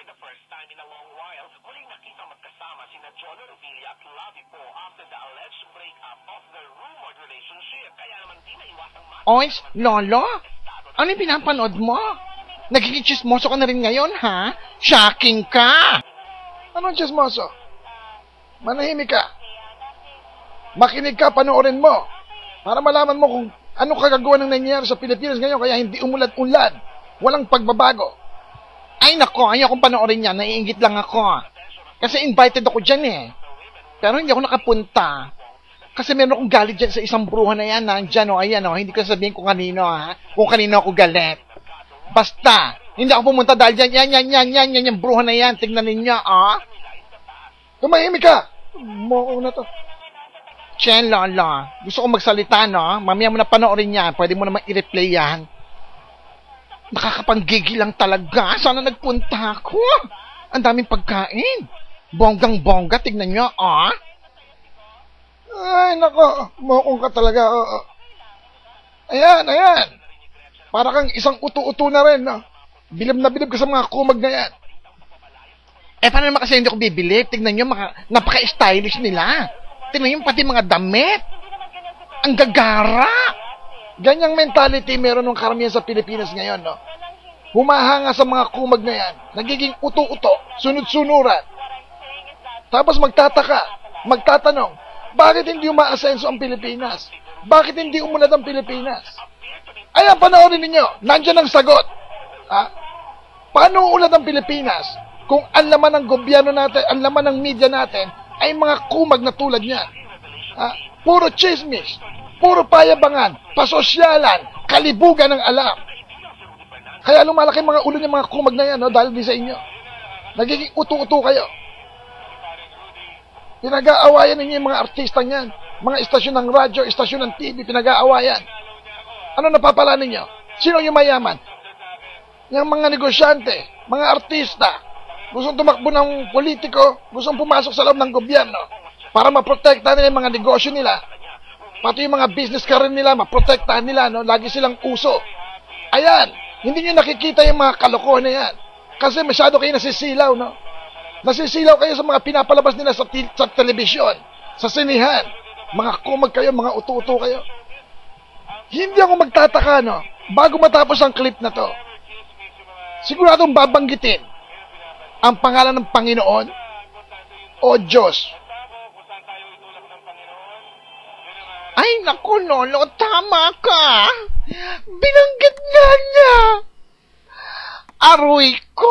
For the first time in a long while, muling nakita magkasama sina John Revilla at Lavi po after the alleged breakup of their rumored relationship. Kaya naman di na iwasang ma- Oys, Lolo? Ano pinapanood mo? Nagiging chismoso ka na rin ngayon, ha? Shocking ka! Anong chismoso? Manahimik ka. Makinig ka, panoorin mo. Para malaman mo kung ano kagagawa ng nangyayari sa Pilipinas ngayon kaya hindi umulad-unlad. Walang pagbabago. Ay nako, ayaw kong panoorin yan. Naiingit lang ako. Kasi invited ako dyan eh. Pero hindi ako nakapunta. Kasi meron akong galit dyan sa isang bruha na yan. Nandyan o, ayan o. Hindi ko sabihin kung kanino ha. Kung kanino ako galit. Basta, hindi ako pumunta dahil dyan. Yan, yan, yan, yan, yan, yung bruha na yan. Tignan ninyo, ah. Tumahimik ka! Mo na to. Chen, Lolo. Gusto ko magsalita, no? Mamaya mo na panoorin yan. Pwede mo naman i-replay yan. Nakakapanggigil lang talaga. Sana nagpunta ako. Ang daming pagkain. Bonggang-bongga. Tignan nyo, ah. Ay, nako. Mokong ka talaga. oo. Ayan, ayan. Para kang isang uto-uto na rin, no? Bilib na bilib ka sa mga kumag na yan. Eh, paano naman kasi hindi ko bibili? Tignan nyo, maka, napaka-stylish nila. Tignan nyo, pati mga damit. Ang gagara. Ganyang mentality meron ng karamihan sa Pilipinas ngayon, no? Humahanga sa mga kumag na yan. Nagiging uto-uto, sunod-sunuran. Tapos magtataka, magtatanong, bakit hindi umaasenso ang Pilipinas? Bakit hindi umunad ang Pilipinas? Ayan, panoorin ninyo. Nandiyan ang sagot. Ha? Paano uunad ang Pilipinas kung ang laman ng gobyerno natin, ang laman ng media natin ay mga kumag na tulad niyan? Ha? Puro chismis, puro payabangan, pasosyalan, kalibugan ng alam. Kaya lumalaki mga ulo ng mga kumag na yan no, dahil di sa inyo. Nagiging utu-utu kayo. Pinag-aawayan ninyo yung mga artista niyan. Mga istasyon ng radyo, istasyon ng TV, pinag-aawayan. Ano napapala ninyo? Sino yung mayaman? Yung mga negosyante, mga artista, gustong tumakbo ng politiko, gustong pumasok sa loob ng gobyerno para maprotektahan nila yung mga negosyo nila. Pati yung mga business career nila, maprotektahan nila, no? Lagi silang uso. Ayan, hindi nyo nakikita yung mga kalokohan na yan. Kasi masyado kayo nasisilaw, no? Nasisilaw kayo sa mga pinapalabas nila sa, sa telebisyon, sa sinihan. Mga kumag kayo, mga utu-utu kayo. Hindi ako magtataka, no? Bago matapos ang clip na to, siguradong babanggitin ang pangalan ng Panginoon o Diyos. Ay, naku, Lolo, tama ka. Binanggit nga niya. Aroy ko.